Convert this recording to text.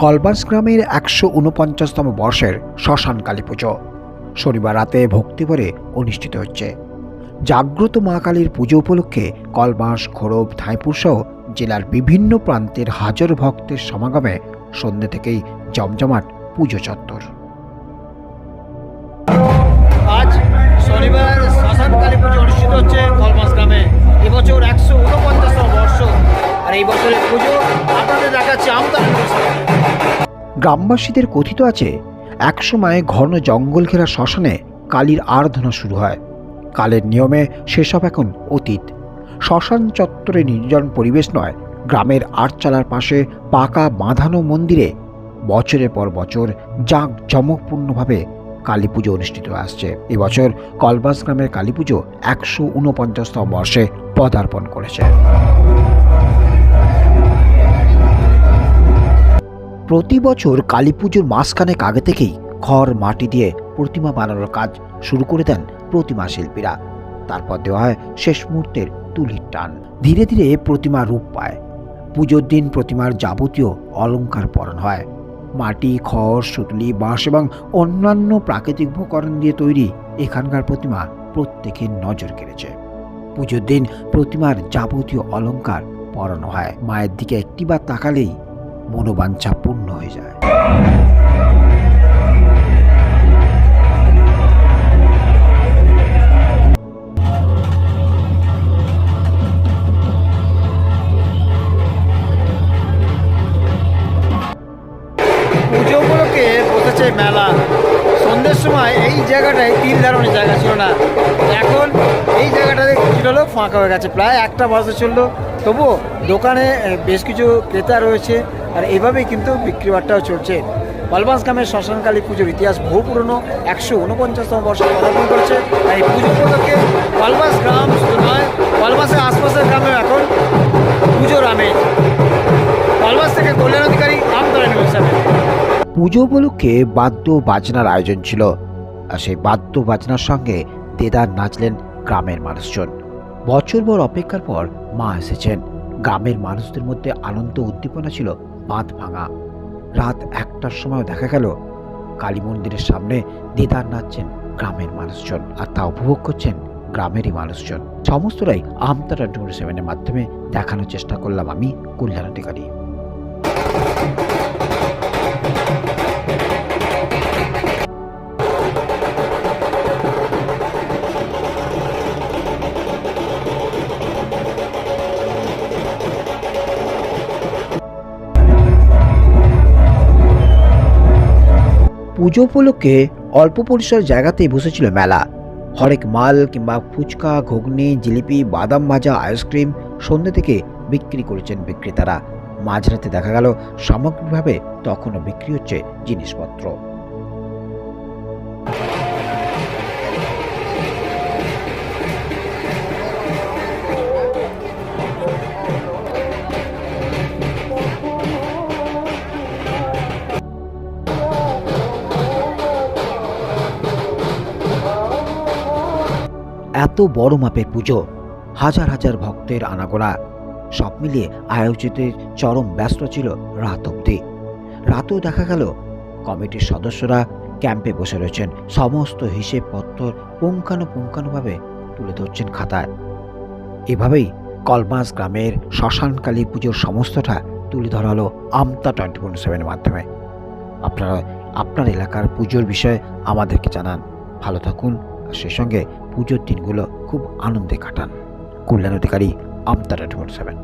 কলবাস গ্রামের একশো উনপঞ্চাশতম বর্ষের শ্মশান কালী পুজো। শনিবার রাতে ভক্তিভরে অনুষ্ঠিত হচ্ছে। জাগ্রত মা কালীর পুজো উপলক্ষে কলবাস, খোরব, ধাইপুর সহ জেলার বিভিন্ন প্রান্তের হাজার ভক্তের সমাগমে সন্ধ্যে থেকেই জমজমাট পুজো চত্বর। আজ শনিবার শ্মশান কালী পুজো অনুষ্ঠিত হচ্ছে কলমাস গ্রামে। এবছর একশো বর্ষ। আর এই বছরের গ্রামবাসীদের কথিত আছে একসময় ঘন জঙ্গল ঘেরা শ্মশানে কালীর আরাধনা শুরু হয়। কালের নিয়মে সেসব এখন অতীত। শ্মশান চত্বরে নির্জন পরিবেশ নয়, গ্রামের আটচালার পাশে পাকা বাঁধানো মন্দিরে বছরের পর বছর জাঁক জমকপূর্ণভাবে কালী পুজো অনুষ্ঠিত আসছে। এবছর কলবাস গ্রামের কালী পুজো একশো উনপঞ্চাশতম বর্ষে পদার্পণ করেছে। প্রতি বছর কালী পুজোর মাসখানেক আগে থেকেই খড়, মাটি দিয়ে প্রতিমা বানানোর কাজ শুরু করে দেন প্রতিমা শিল্পীরা। তারপর দেওয়া হয় শেষ মুহূর্তের তুলির টান। ধীরে ধীরে প্রতিমা রূপ পায়। পুজোর দিন প্রতিমার যাবতীয় অলংকার পরণ হয়। মাটি, খড়, সুতলি, বাঁশ এবং অন্যান্য প্রাকৃতিক উপকরণ দিয়ে তৈরি এখানকার প্রতিমা প্রত্যেকের নজর কেড়েছে। পুজোর দিন প্রতিমার যাবতীয় অলংকার পরানো হয়। মায়ের দিকে একটিবার তাকালেই মনোবাঞ্ছা পূর্ণ হয়ে যায়। পুজো উপলক্ষে বসেছে মেলা। সন্ধ্যের সময় এই জায়গাটায় তিল ধারণের জায়গা ছিল না। এখন এই জায়গাটাতে কিছু হলো ফাঁকা হয়ে গেছে। প্রায় একটা বাজে চলল। তবুও দোকানে বেশ কিছু ক্রেতা রয়েছে। আর এইভাবেই কিন্তু বিক্রি বাট্টাও চলছে। কলবাস গ্রামের শ্মশানকালী পুজোর ইতিহাস বহু পুরনো, একশো উনপঞ্চাশতম বর্ষে পদার্পণ করেছে আর এই পুজো উপলক্ষে কলবাস গ্রাম শুধু নয় কলবাসের আশপাশের গ্রামেও এখন পুজোর আমেজ কলবাস থেকে কল্যাণ অধিকারী আমতলা পুজো উপলক্ষে বাদ্য বাজনার আয়োজন ছিল। আর সেই বাদ্য বাজনার সঙ্গে দেদার নাচলেন গ্রামের মানুষজন। বছরভর অপেক্ষার পর মা এসেছেন। গ্রামের মানুষদের মধ্যে আনন্দ, উদ্দীপনা ছিল বাঁধ ভাঙা। রাত একটার সময় দেখা গেল কালী মন্দিরের সামনে দেদার নাচছেন গ্রামের মানুষজন আর তা উপভোগ করছেন গ্রামেরই মানুষজন। সমস্তরাই আমতারা টোয়েন্টি সেভেনের মাধ্যমে দেখানোর চেষ্টা করলাম আমি কল্যাণ অধিকারী। পুজো উপলক্ষে অল্প পরিসর জায়গাতেই বসেছিল মেলা। হরেক মাল কিংবা ফুচকা, ঘুগনি, জিলিপি, বাদাম ভাজা, আইসক্রিম সন্ধ্যে থেকে বিক্রি করেছেন বিক্রেতারা। মাঝরাতে দেখা গেল, সামগ্রিকভাবে তখনও বিক্রি হচ্ছে জিনিসপত্র। এত বড় মাপের পুজো, হাজার হাজার ভক্তের আনাগোনা, সব মিলিয়ে আয়োজিতের চরম ব্যস্ত ছিল রাত অবধি। রাতেও দেখা গেল, কমিটির সদস্যরা ক্যাম্পে বসে রয়েছেন। সমস্ত হিসেবপত্র পুঙ্খানুপুঙ্খানুভাবে তুলে ধরছেন খাতায়। এভাবেই কলমাস গ্রামের শ্মশানকালী পুজোর সমস্তটা তুলে ধরা হলো আমতা টোয়েন্টি ফোর সেভেনের মাধ্যমে। আপনারা, আপনার এলাকার পুজোর বিষয়ে আমাদেরকে জানান। ভালো থাকুন, আর সেই সঙ্গে পুজোর দিনগুলো খুব আনন্দে কাটান। Kalyan Adhikari Amtara twenty seven.